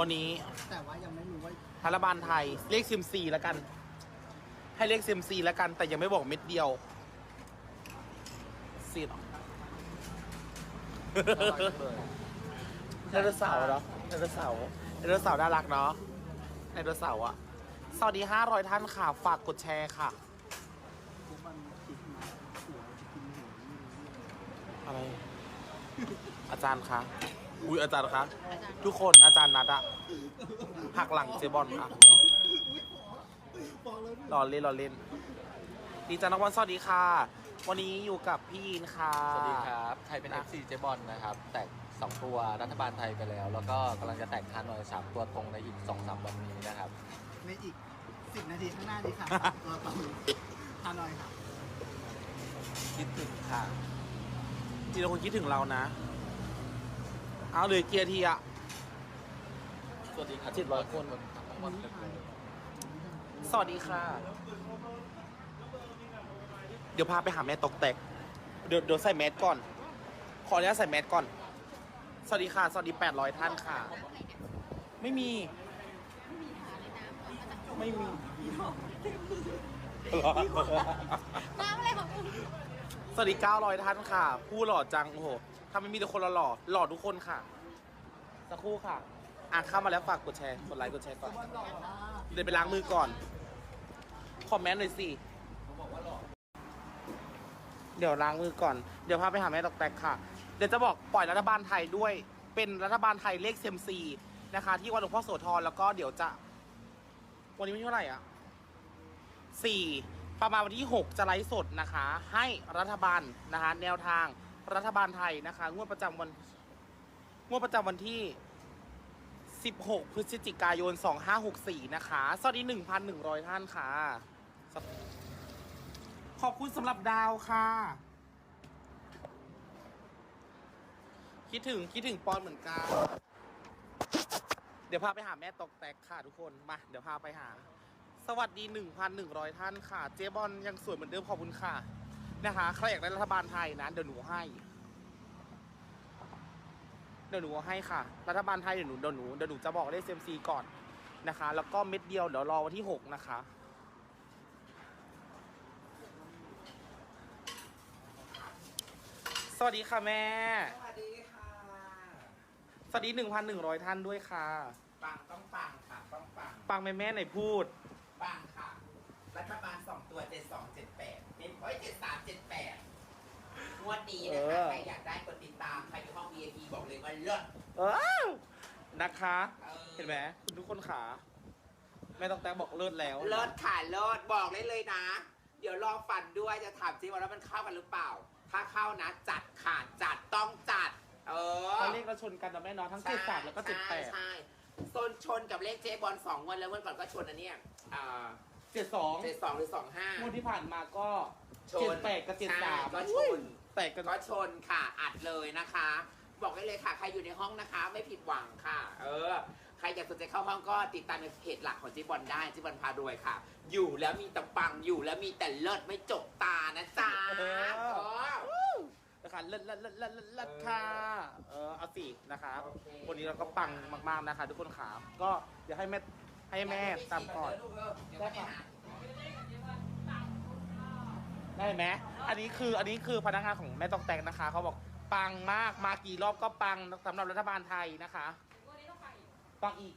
วันนี้แต่ว่ายังไม่รู้ว่ารัฐบาลไทยเลขซิมซีแล้วกัน ให้เลขซิมซีแล้วกัน แต่ยังไม่บอกเม็ดเดียวสิหรอไดโนเสาร์เหรอไดโนเสาร์ไดโนเสาร์น่ารักเนาะไดโนเสาร์อะสวัสดี 500 ท่านค่ะ ฝากกดแชร์ค่ะทุกวันคิดมาหัวจะกินหัวนี่อะไร อาจารย์คะ อุ้ยอาจารย์คะ ทุกคนอาจารย์นัดอะหักหลังเจบอลค่ะบอกเลยรอเล่นรอเล่น ดีจังนักวันสวัสดีค่ะ วันนี้อยู่กับพี่ยินค่ะ สวัสดีครับใครเป็นนะ FC เจบอลนะครับ แตก 2 ตัวรัฐบาลไทยไปแล้ว แล้วก็กำลังจะแตกฮานอย3ตัวตรงในอีก 2-3 วันนี้นะครับ ในอีกสิบนาทีข้างหน้านี้ค่ะตัวต่อฮานอยค่ะ คิดถึงค่ะจริงๆคนคิดถึงเรานะ เอาเลยเกียร์ทีอะสวัสดีครับ700คนสวัสดีค่ะ เดี๋ยวพาไปหาแม่ตกแตก เดี๋ยวเดี๋ยวใส่แมสก่อน ขออนุญาตใส่แมสก่อน สวัสดีค่ะ สวัสดี800ท่านค่ะ ไม่มี ไม่มี น้ำอะไรของคุณ สวัสดี900ท่านค่ะ ผู้หล่อจังโอ้โห ทำไมมีแต่คนหล่อๆหล่อทุกคนค่ะ สักครู่ค่ะ อ่านเข้ามาแล้วฝากกดแชร์ กดไลค์ กดแชร์ก่อน เดินไปล้างมือก่อน คอมเมนต์หน่อยสิ เดี๋ยวล้างมือก่อน เดี๋ยวพาไปหาแม่ตอกแตกค่ะ เดี๋ยวจะบอกปล่อยรัฐบาลไทยด้วย เป็นรัฐบาลไทยเลขเซมซีนะคะ ที่วัดหลวงพ่อโสธร แล้วก็เดี๋ยวจะ วันนี้วันที่เท่าไหร่อะสี่ประมาณวันที่หกจะไลฟ์สดนะคะ ให้รัฐบาลนะคะ แนวทาง รัฐบาลไทยนะคะ งวดประจำวัน งวดประจำวันที่ 16 พฤศจิกายน 2564 นะคะ สวัสดี 1,100 ท่านค่ะ ขอบคุณสำหรับดาวค่ะ คิดถึงคิดถึงปอนเหมือนกัน เดี๋ยวพาไปหาแม่ตกแตกค่ะทุกคน มา เดี๋ยวพาไปหา สวัสดี 1,100 ท่านค่ะ เจ๊บอลยังสวยเหมือนเดิมขอบคุณค่ะ นะคะใครอยากได้รัฐบาลไทยนะเดี๋ยวหนูให้ เดี๋ยวหนูเอาให้ค่ะ รัฐบาลไทยเดี๋ยวหนูเดี๋ยวหนูเดี๋ยวหนูจะบอกเลขเซมซีก่อนนะคะ แล้วก็เม็ดเดียวเดี๋ยวรอวันที่หกนะคะสวัสดีค่ะแม่ สวัสดีค่ะ สวัสดีหนึ่งพันหนึ่งร้อยท่านด้วยค่ะ ปังต้องปังค่ะต้องปัง ปังแม่แม่ไหนพูด ปังค่ะ รัฐบาลสองตัวเจ็ดสองเจ็ดแปดเป็นโอ้ยเจ็ดสามเจ็ดแปดง วดนี้นะเอคะอใครอยากได้กดติดตามใครอยู่ห้อง VIP บอกเลยว่าเลิศเออนะคะเออเห็นไหมคุณทุกคนขาแม่ต้องแตงบอกเลิศแล้วเลิศค่ะเลิศบอกเลยเลยนะ เดี๋ยวรอฟันด้วยจะถามซิว่าแล้วมันเข้ากันหรือเปล่า ถ้าเข้านะ จัดค่ะจัดต้องจัด เออตอนเลขเราชนกันนะแม่เนาะทั้งเจ็ดสามแล้วก็เจ็ดแปดใช่ใช่โซนชนกับเลขเจ๊บอลสองงวันแล้ววันก่อนก็ชนอันเนี้ยอ่าเจ็ดสองเจ็ดสองหรือสองห้างวดที่ผ่านมาก็ชเจ็ดนแปดกับเจ็ดสามใช่ก็ชน แตกกัน ก็ชนค่ะอัดเลยนะคะ บอกได้เลยค่ะ ใครอยู่ในห้องนะคะ ไม่ผิดหวังค่ะ เออ ใครอยากสนใจเข้าห้องก็ติดตามในเพจหลักของจิบอลได้จิบอลพารวยค่ะ อยู่แล้วมีแต่ปังอยู่แล้วมีแต่เลิศไม่จบตานะจ๊ะเออ นะคะเลิศเลิศเลิศเลิศเลิศเลิศค่ะเออเอาสินะคะโอเค วันนี้เราก็ปังมากๆนะคะ ทุกคนขาก็เดี๋ยวให้แม่ให้แม่ตามก่อน เดี๋ยวไปหา ได้ไหมอันนี้คืออันนี้คือพนักงานของแม่ตอกแตกนะคะ เขาบอกปังมากมากี่รอบก็ปังสำหรับรัฐบาลไทยนะคะ วันนี้ต้องไปอีกปังอีก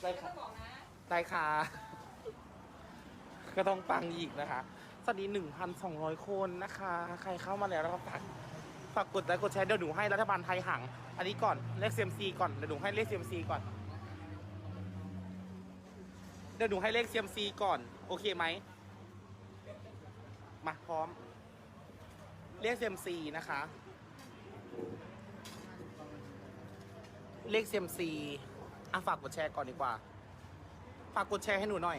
ได้ไม่ค่ะต้องบอกนะได้ค่ะ ก็ต้องปังอีกนะคะสวัสดีหนึ่งพันสองร้อยคนนะคะ ใครเข้ามาแล้วแล้วก็ฝากฝากกดไลค์กดแชร์เดี๋ยวหนูให้รัฐบาลไทยหัง อันนี้ก่อนเลขเซียมซีก่อนเดี๋ยวหนูให้เลขเซียมซีก่อนเดี๋ยวหนูให้เลขเซียมซีก่อน โอเคไหม มาพร้อมเลขเซียมซีนะคะเลขเซียมซีอะฝากกดแชร์ก่อนดีกว่า ฝากกดแชร์ให้หนูหน่อย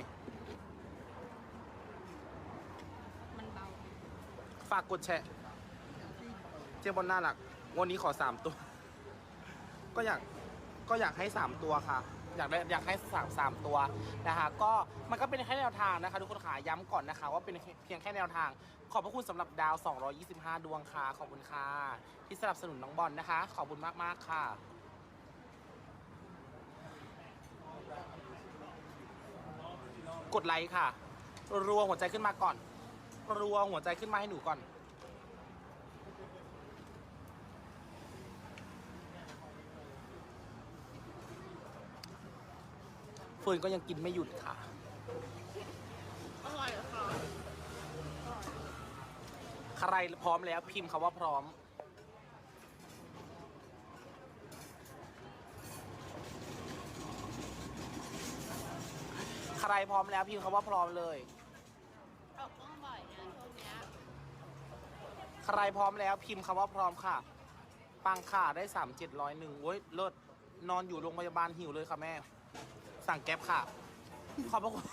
มันเบาฝากกดแชร์ เจ๊บอลน่ารัก วันนี้ขอสามตัว ก็อยาก ก็อยากให้สามตัวค่ะ อยากได้อยากให้สามสามตัวนะคะก็มันก็เป็นแค่แนวทางนะคะทุกคนขาย้ำก่อนนะคะว่าเป็นเพียงแค่แนวทาง ขอบพระคุณสำหรับดาว 225 ดวงค่ะขอบคุณค่ะที่สนับสนุนน้องบอลนะคะ ขอบคุณมากๆค่ะ กดไลค์ค่ะ รัวหัวใจขึ้นมาก่อน รัวหัวใจขึ้นมาให้หนูก่อน ฟิร์นก็ยังกินไม่หยุดค่ะ อร่อยค่ะใครพร้อมแล้วพิมพ์คำว่าพร้อม ใครพร้อมแล้วพิมพ์คำว่าพร้อมเลย ออกกล้องบ่อยนะช่วงเนี้ยใครพร้อมแล้วพิมพ์คำว่าพร้อมค่ะ ปังค่ะได้สามเจ็ดร้อยหนึ่งโว้ยเลิศนอนอยู่โรงพยาบาลหิวเลยค่ะแม่ สั่งแก๊ปค่ะ ขอบพระคุณ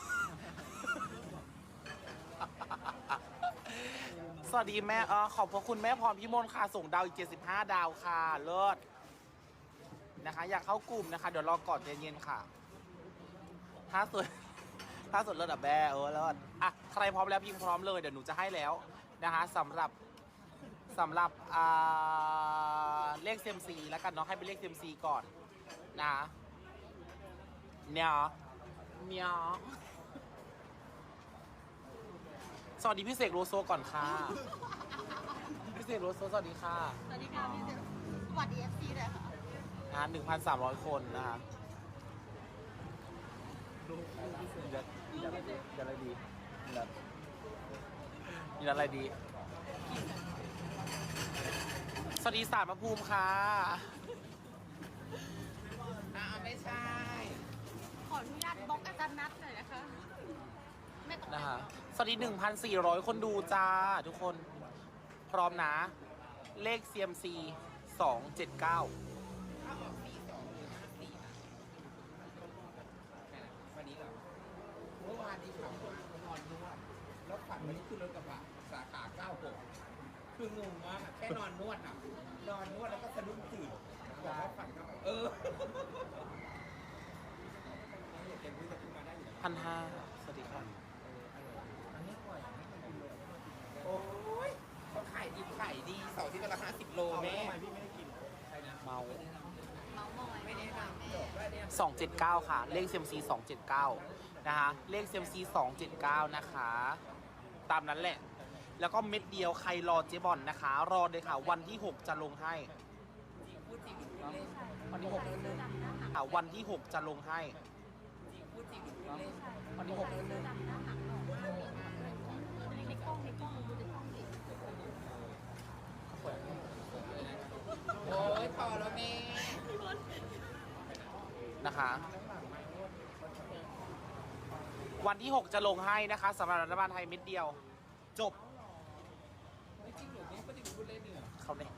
สวัสดีแม่เออขอบพระคุณแม่พรพิมลค่ะ ส่งดาวอีก 75 ดาวค่ะ เลิศนะคะ อยากเข้ากลุ่มนะคะ เดี๋ยวรอก่อนเย็นๆค่ะถ้าสวยถ้าสดเลิศอะแบเออเลิศอะใครพร้อมแล้วพิมพ์พร้อมเลยเดี๋ยวหนูจะให้แล้วนะคะสำหรับสำหรับอ่าเลขเซมซีแล้วกันเนาะให้เป็นเลขเซมซีก่อนนะ เนี่ยเนี่ยสวัสดีพี่เสกโลโซก่อนค่ะ พี่เสกโลโซสวัสดีค่ะสวัสดีค่ะพี่เจมสวัสดีเอฟซีเลยค่ะนะหนึ่งพันสามร้อยคนนะคะจะจะอะไรดีจะอะไรดีจะจะอะไรดี สวัสดีสารพระภูมิค่ะ นะคะ สวัสดี 1,400 คนดูจ้า ทุกคน พร้อมนะ เลข CMC 279วันนี้เหรอเมื่อวานนี้ขับรถนอนนวดแล้วฝันวันนี้คือรถกระบะสาขา96คืองงมากอะแค่นอนนวดอะ นอนนวดแล้วก็สะดุ้งตื่นบอกว่าฝันครับเออเก็บวิจะขึ้นมาได้อยู่พันห้าสวัสดีค่ะอันนี้ปล่อยไม่เคยกินเลยโอ้ยเขา ขายดีขายดีเสาร์ที่ละห้าสิบโลแม่เมาเมาส์มอยไม่ได้ค่ะแม่279 ค่ะ เลข CMC 279 นะคะ เลข CMC 279 นะคะ ตามนั้นแหละ แล้วก็เม็ดเดียวใครรอเจ๊บอลนะคะ รอเลยค่ะ วันที่ 6 จะลงให้พูดจริงหรือพูดเล่นวันที่6ค่ะวันที่ 6 จะลงให้พูดจริงหรือพูดเล่นวันที่6 ในกล้องในกล้องดูในกล้องดิ โอ้ยพอแล้วแม่ นะคะ วันที่ 6 จะลงให้นะคะสำหรับรัฐบาลไทยเม็ดเดียว จบ ไม่จริงหรือไม่พูดจริงหรือพูดเล่นเนี่ยเขาเนี่ย